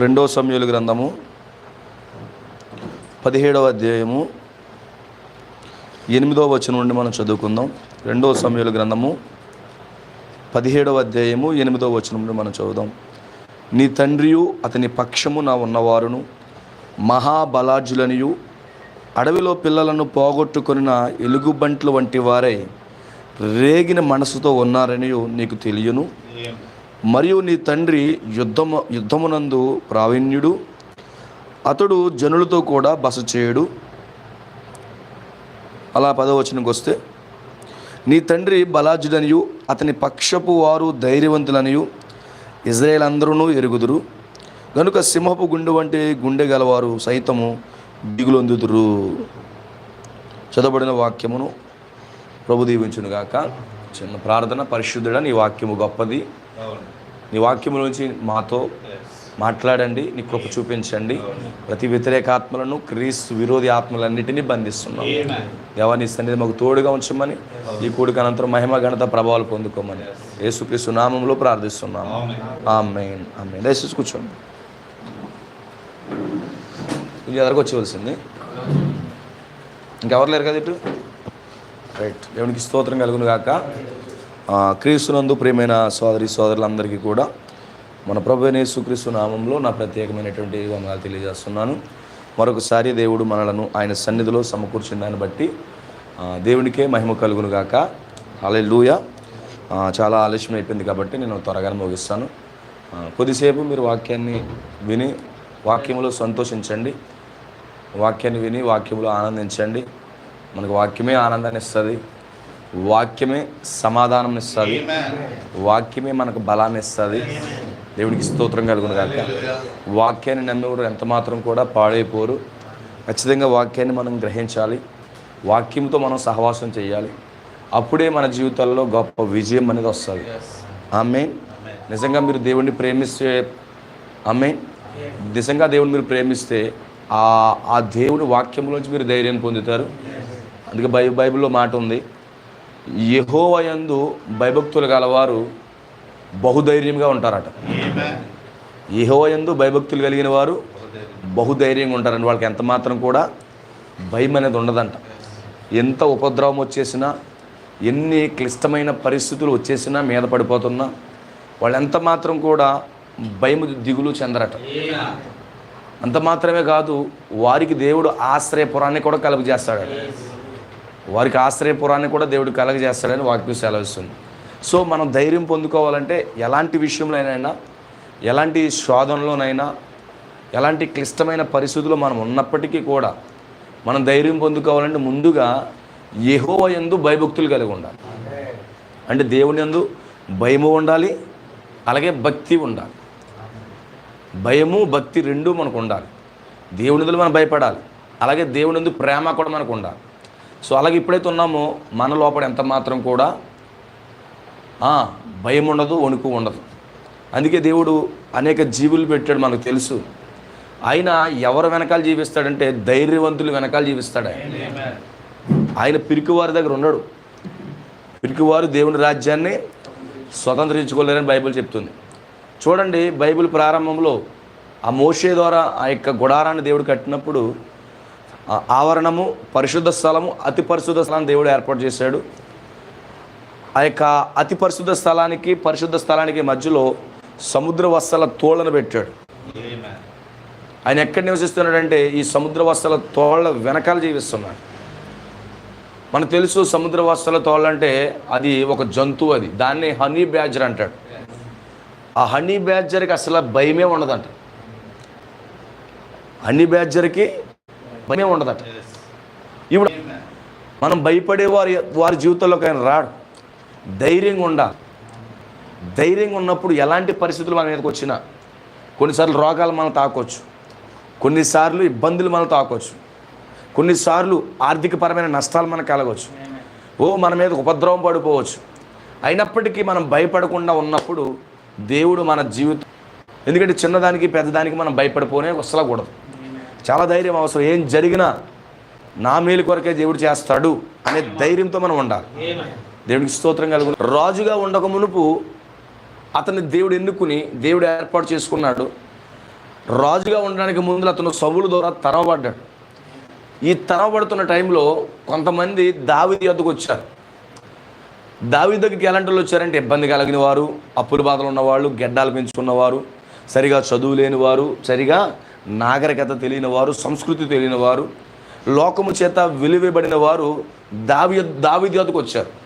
రెండో సమయలు గ్రంథము పదిహేడవ అధ్యాయము ఎనిమిదవ వచనం నుండి మనం చదువుకుందాం. రెండో సమయాల గ్రంథము పదిహేడవ అధ్యాయము ఎనిమిదవ వచనం నుండి మనం చదువుదాం. నీ తండ్రియు అతని పక్షము నా ఉన్నవారును మహాబలాజులనియు అడవిలో పిల్లలను పోగొట్టుకొనిన ఎలుగుబంట్లు వంటి వారై రేగిన మనసుతో ఉన్నారని నీకు తెలియను. మరియు నీ తండ్రి యుద్ధము యుద్ధమునందు ప్రావీణ్యుడు. అతడు జనులతో కూడా బస చేయడు. అలా పదవచనకు వస్తే నీ తండ్రి బలాజుడనియు అతని పక్షపు వారు ధైర్యవంతులనియు ఇజ్రాయేల్ అందరూ ఎరుగుదురు. గనుక సింహపు గుండె వంటి గుండె గలవారు సైతము దిగులొందుదురు. చదవబడిన వాక్యమును ప్రభు దీవించునుగాక చిన్న ప్రార్థన పరిశుద్ధుడ నీ వాక్యము గొప్పది. నీ వాక్యము నుంచి మాతో మాట్లాడండి నీ కృప చూపించండి. ప్రతి వ్యతిరేక ఆత్మలను క్రీస్తు విరోధి ఆత్మలన్నిటినీ బంధిస్తున్నాం. దేవాన్ని సన్నిధి మాకు తోడుగా ఉంచమని ఈ కూడిక అనంతరం మహిమ ఘనత ప్రభావాలు పొందుకోమని యేసుక్రీస్తు నామంలో ప్రార్థిస్తున్నాం. ఆమెన్ ఆమెన్ దయచేసి కూర్చోండి. ఇది ఎదరికి వచ్చేవలసింది ఇంకెవరు లేరు కదా ఇటు? రైట్ దేవునికి స్తోత్రం కలుగును గాక. ఆ, క్రీస్తునందు ప్రేమైన సోదరి సోదరులందరికీ కూడా మన ప్రభు అయిన నామంలో నా ప్రత్యేకమైనటువంటి వందనాలు తెలియజేస్తున్నాను. మరొకసారి దేవుడు మనలను ఆయన సన్నిధిలో సమకూర్చిన దాన్ని బట్టి దేవునికే మహిమ కలుగును గాక. అలే లూయ చాలా ఆలస్యం అయిపోయింది కాబట్టి నేను త్వరగానే ముగిస్తాను. కొద్దిసేపు మీరు వాక్యాన్ని విని వాక్యంలో సంతోషించండి. వాక్యాన్ని విని వాక్యంలో ఆనందించండి. మనకు వాక్యమే ఆనందాన్ని ఇస్తుంది. వాక్యమే సమాధానం ఇస్తుంది. వాక్యమే మనకు బలాన్ని ఇస్తుంది. దేవునికి స్తోత్రం కలుగును కాక వాక్యాన్ని నమ్మేవారు ఎంత మాత్రం కూడా పాడైపోరు. ఖచ్చితంగా వాక్యాన్ని మనం గ్రహించాలి. వాక్యంతో మనం సహవాసం చేయాలి. అప్పుడే మన జీవితాల్లో గొప్ప విజయం అనేది వస్తుంది. ఆమె నిజంగా మీరు దేవుణ్ణి ప్రేమిస్తే ఆమె నిజంగా దేవుని మీరు ప్రేమిస్తే ఆ ఆ దేవుని వాక్యంలోంచి మీరు ధైర్యం పొందుతారు. అందుకే బై బైబిల్లో మాట ఉంది. యహోవయందు భయభక్తులు గలవారు బహుధైర్యంగా ఉంటారట. యహోవయందు భయభక్తులు కలిగిన వారు బహుధైర్యంగా ఉంటారండి. వాళ్ళకి ఎంత మాత్రం కూడా భయం అనేది ఉండదంట. ఎంత ఉపద్రవం వచ్చేసినా ఎన్ని క్లిష్టమైన పరిస్థితులు వచ్చేసినా మీద పడిపోతున్నా వాళ్ళు ఎంత మాత్రం కూడా భయము దిగులు చెందరట. అంత మాత్రమే కాదు వారికి దేవుడు ఆశ్రయపురాన్ని కూడా కలుగజేస్తాడు వారికి ఆశ్రయపురాన్ని కూడా దేవుడు కలగజేస్తాడని వాక్యం సెలవిస్తుంది. సో మనం ధైర్యం పొందుకోవాలంటే ఎలాంటి విషయంలోనైనా ఎలాంటి శోధనలోనైనా ఎలాంటి క్లిష్టమైన పరిస్థితుల్లో మనం ఉన్నప్పటికీ కూడా మనం ధైర్యం పొందుకోవాలంటే ముందుగా యహోవ ఎందు భయభక్తులు కలిగి ఉండాలి. అంటే దేవుని యందు భయము ఉండాలి అలాగే భక్తి ఉండాలి. భయము భక్తి రెండూ మనకు ఉండాలి. దేవుని మనం భయపడాలి అలాగే దేవుని ఎందు ప్రేమ కూడా మనకు ఉండాలి. సో అలాగే ఎప్పుడైతే ఉన్నామో మన లోపల ఎంత మాత్రం కూడా భయం ఉండదు వణుకు ఉండదు. అందుకే దేవుడు అనేక జీవులు పెట్టాడు మనకు తెలుసు. ఆయన ఎవరు వెనకాల జీవిస్తాడంటే ధైర్యవంతులు వెనకాల జీవిస్తాడు ఆయన. పిరికివారి దగ్గర ఉన్నాడు పిరికివారు దేవుని రాజ్యాన్ని స్వతంత్రించుకోలేరని బైబిల్ చెప్తుంది. చూడండి బైబిల్ ప్రారంభంలో ఆ మోషే ద్వారా ఆ యొక్క గుడారాన్ని దేవుడు కట్టినప్పుడు ఆవరణము పరిశుద్ధ స్థలము అతి పరిశుద్ధ స్థలాన్ని దేవుడు ఏర్పాటు చేశాడు. ఆ యొక్క అతి పరిశుద్ధ స్థలానికి పరిశుద్ధ స్థలానికి మధ్యలో సముద్ర వస్త్రాల తోళ్ళను పెట్టాడు. ఆయన ఎక్కడ నివసిస్తున్నాడంటే ఈ సముద్ర వస్త్రాల తోళ్ళ వెనకాల జీవిస్తున్నాడు. మనకు తెలుసు సముద్ర వస్త్రాల తోళ్ళ అంటే అది ఒక జంతువు అది. దాన్ని హనీ బ్యాజర్ అంటాడు. ఆ హనీ బ్యాజర్కి అసలు భయమే ఉండదంట. హనీ బ్యాజర్కి భయం ఉండదట. ఇప్పుడు మనం భయపడే వారి వారి జీవితంలోకి ఆయన రాడు. ధైర్యంగా ఉండాలి ధైర్యంగా ఉన్నప్పుడు ఎలాంటి పరిస్థితులు మన మీదకి వచ్చినా కొన్నిసార్లు రోగాలు మనం తాకొచ్చు. కొన్నిసార్లు ఇబ్బందులు మనం తాకొచ్చు. కొన్నిసార్లు ఆర్థికపరమైన నష్టాలు మనకు కలగవచ్చు ఓ మన మీద ఉపద్రవం పడిపోవచ్చు. అయినప్పటికీ మనం భయపడకుండా ఉన్నప్పుడు దేవుడు మన జీవితం ఎందుకంటే చిన్నదానికి పెద్దదానికి మనం భయపడిపోనే వస్తలకూడదు. చాలా ధైర్యం అవసరం. ఏం జరిగినా నా మేలు కొరకే దేవుడు చేస్తాడు అనే ధైర్యంతో మనం ఉండాలి. దేవుడికి స్తోత్రం కలుగు రాజుగా ఉండక మునుపు అతన్ని దేవుడు ఎన్నుకుని దేవుడు ఏర్పాటు చేసుకున్నాడు. రాజుగా ఉండడానికి ముందు అతను సవుల ద్వారా తరవబడ్డాడు. ఈ తరవబడుతున్న టైంలో కొంతమంది దావిది వద్దకు వచ్చారు. దావి దగ్గరికి ఎలాంటి వాళ్ళు వచ్చారంటే ఇబ్బంది కలిగిన వారు అప్పుల బాధలు ఉన్నవాళ్ళు గెడ్డాలు పెంచుకున్నవారు సరిగా చదువు లేని వారు సరిగా నాగరికత తెలియని వారు సంస్కృతి తెలియని వారు లోకము చేత విలువబడిన వారు దావి దావిద్యాతకు వచ్చారు.